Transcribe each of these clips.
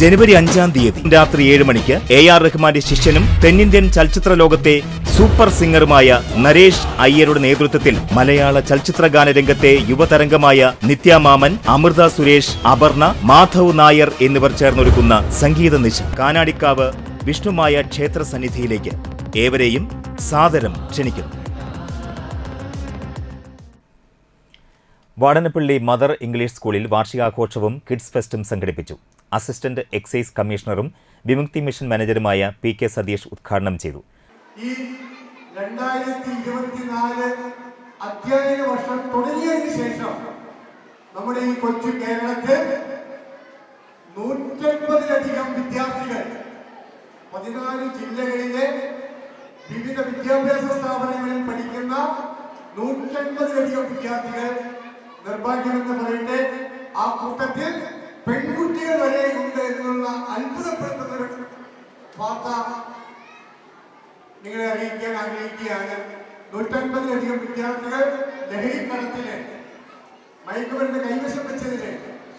ജനുവരി അഞ്ചാം തീയതി രാത്രി ഏഴ് മണിക്ക് എ ആർ റഹ്മാന്റെ ശിഷ്യനും തെന്നിന്ത്യൻ ചലച്ചിത്ര ലോകത്തെ സൂപ്പർ സിംഗറുമായ നരേഷ് അയ്യരുടെ നേതൃത്വത്തിൽ മലയാള ചലച്ചിത്ര ഗാനരംഗത്തെ യുവതരംഗമായ നിത്യാമാമൻ അമൃത സുരേഷ് അപർണ മാധവ് നായർ എന്നിവർ ചേർന്നൊരുക്കുന്ന സംഗീത നിശ. കാനാടിക്കാവ് വിഷ്ണുമായ ക്ഷേത്ര സന്നിധിയിലേക്ക് ഏവരെയും സാദരം ക്ഷണിക്കുന്നു. വാടനപ്പള്ളി മദർ ഇംഗ്ലീഷ് സ്കൂളിൽ വാർഷികാഘോഷവും കിഡ്സ് ഫെസ്റ്റും സംഘടിപ്പിച്ചു. അസിസ്റ്റന്റ് എക്സൈസ് കമ്മീഷണറും വിമുക്തി മിഷൻ മാനേജറുമായ പി കെ സതീഷ് ഉദ്ഘാടനം ചെയ്തു. ഈ രണ്ടായിരത്തി ഇരുപത്തിനാല് വർഷം തുടങ്ങിയതിന് ശേഷം നമ്മുടെ ഈ കൊച്ചു കേരളത്തിൽ നൂറ്റമ്പതിലധികം വിദ്യാർത്ഥികൾ പതിനാല് ജില്ലകളിലെ വിവിധ വിദ്യാഭ്യാസ സ്ഥാപനങ്ങളിൽ പഠിക്കുന്ന നൂറ്റമ്പതിലധികം വിദ്യാർത്ഥികൾ നിർഭാഗ്യമെന്ന് പറയട്ടെ ആ കൂട്ടത്തിൽ പെൺകുട്ടികൾ വരെ ഉണ്ട് എന്നുള്ള അത്ഭുതപ്പെടുത്തുന്ന ഒരു വാർത്ത നിങ്ങളെ അറിയിക്കാൻ ആഗ്രഹിക്കുകയാണ്. നൂറ്റൻപതിലധികം വിദ്യാർത്ഥികൾ ലഹരി കടത്തിന് മയക്കുമരുന്ന് കൈവശം വെച്ചതിന്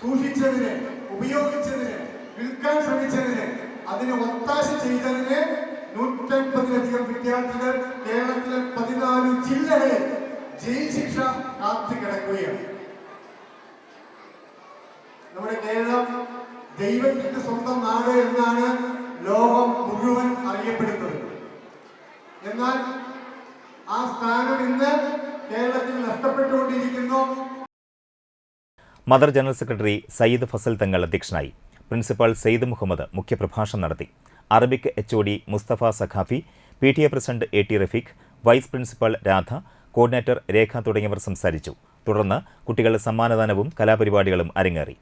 സൂക്ഷിച്ചതിന് ഉപയോഗിച്ചതിന് വിൽക്കാൻ ശ്രമിച്ചതിന് അതിന് ഒത്താശ ചെയ്തതിന് നൂറ്റൻപതിലധികം വിദ്യാർത്ഥികൾ കേരളത്തിലെ പതിനാല് ജില്ലകളിൽ ജയിൽ ശിക്ഷ കാത്തു കിടക്കുകയാണ് നമ്മുടെ കേരളം ദൈവത്തിന്റെ സ്വന്തം നാട് എന്നാണ് ലോകം മുഴുവൻ അറിയപ്പെടുന്നത്. എന്നാൽ ആ സ്ഥാനം ഇന്ന് കേരളത്തിൽ നഷ്ടപ്പെട്ടുകൊണ്ടിരിക്കുന്നു. Mother general secretary Sayyid Fazal Thangal അധ്യക്ഷനായി. പ്രിൻസിപ്പാൾ സെയ്ദ് മുഹമ്മദ് മുഖ്യപ്രഭാഷണം നടത്തി. Arabic H O D Mustafa Saqafi P T A president A T Rafeeq vice principal Radha coordinator Rekha തുടങ്ങിയവർ സംസാരിച്ചു. തുടർന്ന് കുട്ടികളുടെ സമ്മാനദാനവും കലാപരിപാടികളും അരങ്ങേറി.